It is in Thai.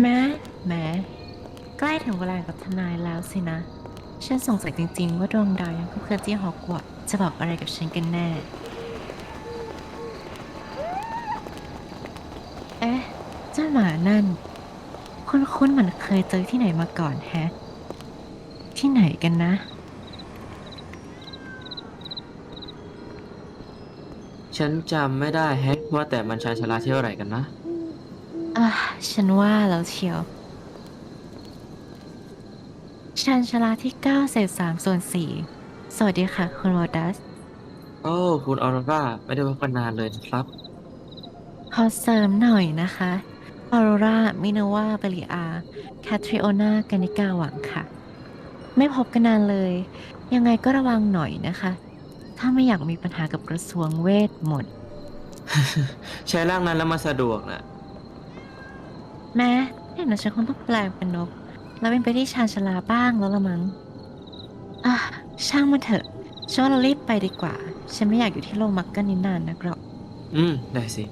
แม้แม้ใกล้ถึงเวลากับทนายแล้วสินะ ฉันสงสัยจริงๆ ว่าดวงดาวยังเพื่อนที่ฮอกวอตส์จะบอกอะไรกับฉันกันแน่ เอ๊ะ เจ้าหมานั่น คุ้นๆเหมือนเคยเจอที่ไหนมาก่อนแฮะ ที่ไหนกันนะ ฉันจำไม่ได้แฮะว่าแต่มันชาญชาลาเที่ยวไหร่กันนะ อะฉันว่าแล้วเชียว ชันชาลาที่9เศษ3ส่วน4สวัสดีค่ะ คุณวอลดัส โอ้ คุณออโรราไม่ได้พบกันนานเลยนะครับ ขอเสริมหน่อยนะคะออโรรามินาวาเบลิอาแคทริโอนากานิกาหวังค่ะ ไม่พบกันนานเลย ยังไงก็ระวังหน่อยนะคะ ถ้าไม่อยากมีปัญหากับกระทรวงเวทมนต์ ใช้ร่างนั้นแล้วมาสะดวกนะ แม้เนี่ยนฉันคงต้องแปลงเป็นนก แล้วเป็นไปที่ชานชาลาบ้างแล้วละมั้งอะช่างมันเถอะฉันว่าเรารีบไปดีกว่า ฉันไม่อยากอยู่ที่โรงมักกันนินนานนักหรอก อืม ได้สิ